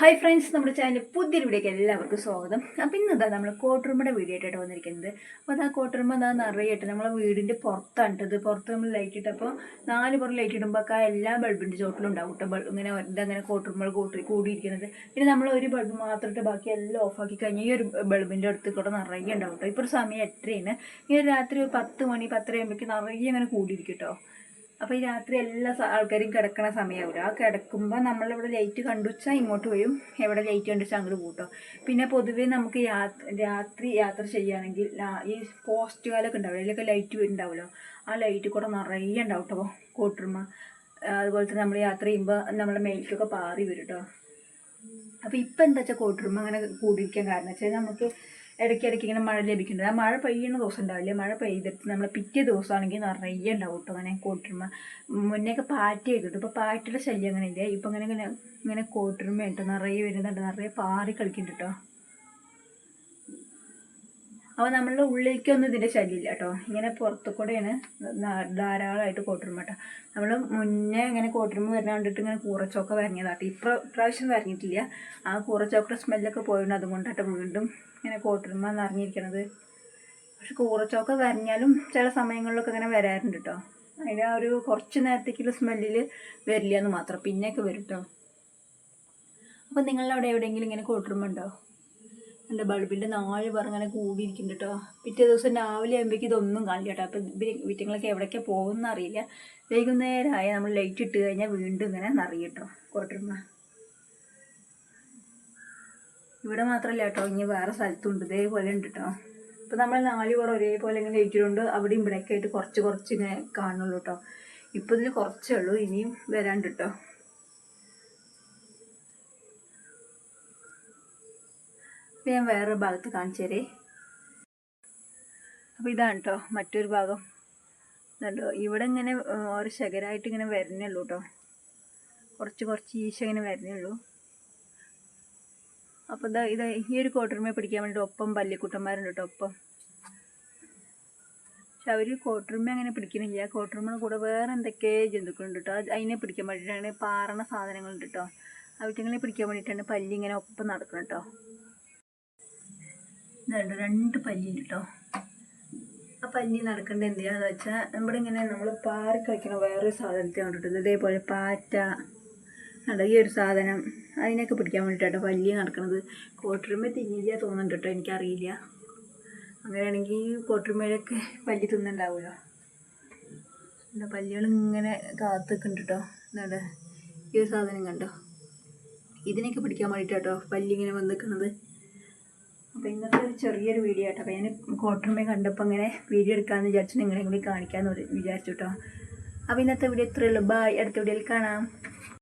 Hi friends നമ്മുടെ channel പുതിയൊരു വീഡിയോക്ക് എല്ലാവർക്കും സ്വാഗതം. അപ്പം ഇന്നതാ നമ്മൾ കോട്ടറുമ്പയുടെ വീഡിയോ ആയിട്ടാണ് വന്നിരിക്കുന്നത്. അപ്പോൾ അത് ആ കോട്ടറുമ്പ എന്താ നിറയിട്ട് നമ്മളെ വീടിന്റെ പുറത്താണ് ഇട്ടത് പുറത്ത് നമ്മൾ ലൈറ്റ് ഇട്ടപ്പോൾ നാല് പുറം ലൈറ്റ് ഇടുമ്പോൾ ആ എല്ലാ ബൾബിന്റെ ചോട്ടിലും ഉണ്ടാവും കേട്ടോ. ബൾബ് ഇങ്ങനെ ഇതങ്ങനെ കോട്ടറുമ്പോൾ കൂട്ടി കൂടിയിരിക്കുന്നത്. പിന്നെ നമ്മൾ ഒരു ബൾബ് മാത്രം ബാക്കി എല്ലാം ഓഫാക്കി കഴിഞ്ഞാൽ ഈ ഒരു ബൾബിന്റെ അടുത്ത് കൂടെ നിറയെ ഉണ്ടാവും കേട്ടോ. ഇപ്പോൾ ഒരു സമയം എത്രയാണ് ഈ രാത്രി ഒരു പത്ത് മണി പത്തര ആകുമ്പോഴേക്ക് നിറയെ ഇങ്ങനെ കൂടിയിരിക്കും കേട്ടോ. അപ്പോൾ ഈ രാത്രി എല്ലാ ആൾക്കാരും കിടക്കണ സമയമാവില്ല ആ കിടക്കുമ്പോൾ നമ്മളിവിടെ ലൈറ്റ് കണ്ടുവച്ചാൽ ഇങ്ങോട്ട് വരും എവിടെ ലൈറ്റ് കണ്ടുവച്ചാൽ അങ്ങോട്ട് കൂട്ടോ പിന്നെ പൊതുവേ നമുക്ക് രാത്രി യാത്ര ചെയ്യുകയാണെങ്കിൽ ഈ പോസ്റ്റ് കാലൊക്കെ ഉണ്ടാവില്ല? അതിലൊക്കെ ലൈറ്റ് ഉണ്ടാവുമല്ലോ? ആ ലൈറ്റ് കൂടെ നിറയെ ഉണ്ടാവും കേട്ടോ കോട്ടുറുമ അതുപോലെ തന്നെ നമ്മൾ യാത്ര ചെയ്യുമ്പോൾ നമ്മളെ മേൽക്കൊക്കെ പാറി വരും കേട്ടോ അപ്പോൾ ഇപ്പം എന്താ വെച്ചാൽ കോട്ടുറുമ അങ്ങനെ കൂടിയിരിക്കാൻ കാരണം? വെച്ചാൽ നമുക്ക് ഇടയ്ക്കിടയ്ക്ക് ഇങ്ങനെ മഴ ലഭിക്കുന്നുണ്ട്. ആ മഴ പെയ്യുന്ന ദിവസം ഉണ്ടാവില്ലേ? മഴ പെയ്തിട്ട് നമ്മൾ പിറ്റേ ദിവസമാണെങ്കിൽ നിറയെ ഉണ്ടാവും കേട്ടോ അങ്ങനെ കോട്ടുറുമ മുന്നേയൊക്കെ പാറ്റ് ചെയ്തിട്ട് ഇപ്പോൾ പാറ്റയുടെ ശല്യം അങ്ങനെ ഇല്ല ഇപ്പം ഇങ്ങനെ ഇങ്ങനെ ഇങ്ങനെ കോട്ടുറുമ കേട്ടോ നിറയെ വരുന്നുണ്ട്. നിറയെ പാറി കളിക്കുന്നുണ്ട് കേട്ടോ അപ്പോൾ നമ്മളുടെ ഉള്ളിലേക്കൊന്നും ഇതിന്റെ ശല്യമില്ല കേട്ടോ. ഇങ്ങനെ പുറത്തു കൂടെയാണ് ധാരാളമായിട്ട് കോട്ടുറുമ കേട്ടോ. നമ്മൾ മുന്നേ ഇങ്ങനെ കോട്ടുറുമ വരുന്ന കണ്ടിട്ട് ഇങ്ങനെ കൂറച്ചൊക്കെ വരഞ്ഞതാട്ടോ ഇപ്ര ഇപ്രാവശ്യം വരഞ്ഞിട്ടില്ല. ആ കൂറച്ചോക്കയുടെ സ്മെല്ലൊക്കെ പോയിട്ടുണ്ട് അതുകൊണ്ടാട്ടോ വീണ്ടും ഇങ്ങനെ കോട്ടിരുമ്പ നിറഞ്ഞിരിക്കണത്. പക്ഷെ കൂറച്ചോക്ക വരഞ്ഞാലും ചില സമയങ്ങളിലൊക്കെ ഇങ്ങനെ വരാറുണ്ട് കേട്ടോ. അതിന് ആ ഒരു കുറച്ച് നേരത്തേക്കുള്ള സ്മെല്ലിൽ വരില്ല എന്ന് മാത്രം. പിന്നെയൊക്കെ വരും കേട്ടോ. അപ്പോൾ നിങ്ങളവിടെ എവിടെയെങ്കിലും ഇങ്ങനെ കോട്ടുറുമ ഉണ്ടോ? എന്റെ ബൾബിന്റെ നാല് പറങ്ങനെ കൂടിയിരിക്കുന്നു കേട്ടോ പിറ്റേ ദിവസം രാവിലെ ആകുമ്പോഴേക്കും ഇതൊന്നും കാണില്ല കേട്ടോ അപ്പം വിറ്റങ്ങളൊക്കെ എവിടെയൊക്കെ പോകുമെന്ന് അറിയില്ല. വൈകുന്നേരമായ നമ്മൾ ലൈറ്റ് ഇട്ട് കഴിഞ്ഞാൽ വീണ്ടും ഇങ്ങനെ നിറയും കേട്ടോ കോട്ടുറുമ ഇവിടെ മാത്രമല്ല കേട്ടോ ഇനി വേറെ സ്ഥലത്തുണ്ട്. ഇതേപോലെ ഉണ്ട് കേട്ടോ ഇപ്പം നമ്മൾ നാല് പേർ ഒരേപോലെ ഇങ്ങനെ ലൈറ്റിട്ടുണ്ട് അവിടെയും ഇവിടെയൊക്കെ ആയിട്ട് കുറച്ച് കുറച്ച് ഇങ്ങനെ കാണുള്ളൂ കേട്ടോ ഇപ്പം ഇതിൽ കുറച്ചേ ഉള്ളൂ. ഇനിയും വരാണ്ട് കേട്ടോ അപ്പം ഞാൻ വേറെ ഭാഗത്ത് കാണിച്ചു തരേ. അപ്പോൾ ഇതാണ് കേട്ടോ മറ്റൊരു ഭാഗം. ഇതുണ്ടോ? ഇവിടെ ഇങ്ങനെ ഓരോ ശകരായിട്ട് ഇങ്ങനെ വരുന്നുള്ളൂ കേട്ടോ കുറച്ച് കുറച്ച് ഈശ ഇങ്ങനെ വരുന്നുള്ളൂ അപ്പോൾ ഇതാ ഇത് ഈ ഒരു കോട്ടർമയെ പിടിക്കാൻ വേണ്ടിയിട്ട് ഒപ്പം പല്ലിക്കുട്ടന്മാരുണ്ട് കേട്ടോ ഒപ്പം. പക്ഷെ അവർ കോട്ടർമ അങ്ങനെ പിടിക്കുന്നില്ല കോട്ടർമയുടെ കൂടെ വേറെ എന്തൊക്കെ ജന്തുക്കളുണ്ട് കേട്ടോ അതിനെ പിടിക്കാൻ വേണ്ടിയിട്ടാണ് പാറണ സാധനങ്ങളുണ്ട് കേട്ടോ അവറ്റങ്ങളെ പിടിക്കാൻ വേണ്ടിയിട്ടാണ് പല്ലി ഇങ്ങനെ ഒപ്പം നടക്കുന്നത് കേട്ടോ ഇതുണ്ട് രണ്ട് പല്ലിയുണ്ട് കേട്ടോ ആ പല്ലി നടക്കേണ്ടത് ചെയ്യാന്ന് വെച്ചാൽ നമ്മുടെ ഇങ്ങനെ നമ്മൾ പാറി കഴിക്കുന്ന വേറൊരു സാധനത്തെ കണ്ടിട്ടുണ്ട്. ഇതേപോലെ പാറ്റ കണ്ടോ? ഈ ഒരു സാധനം അതിനൊക്കെ പിടിക്കാൻ വേണ്ടിയിട്ടോ പല്ലി നടക്കുന്നത് കോട്ടുരുമ തിന്നില്ല തോന്നുന്നുണ്ട് കേട്ടോ എനിക്കറിയില്ല. അങ്ങനെയാണെങ്കിൽ കോട്ടുരുമയിലൊക്കെ പല്ലി തിന്നുണ്ടാവുമല്ലോ എന്താ പല്ലികൾ ഇങ്ങനെ കാത്ത് നിൽക്കുന്നുണ്ട് കേട്ടോ എന്താണ് ഈ ഒരു സാധനം കണ്ടോ? ഇതിനൊക്കെ പിടിക്കാൻ വേണ്ടിയിട്ടോ പല്ലി ഇങ്ങനെ വന്ന് നിൽക്കുന്നത് അപ്പോൾ ഇന്നത്തെ ഒരു ചെറിയൊരു വീഡിയോ ആട്ടോ. അപ്പോൾ ഞാൻ കോട്ടർമേ കണ്ടപ്പോൾ ഇങ്ങനെ വീഡിയോ എടുക്കാമെന്ന് വിചാരിച്ചു നിങ്ങളെ കൂടി കാണിക്കാമെന്ന് വിചാരിച്ചു കേട്ടോ അപ്പോൾ ഇന്നത്തെ വീഡിയോ ഇത്രയുള്ളൂ ബായ് അടുത്ത വീഡിയോയിൽ കാണാം.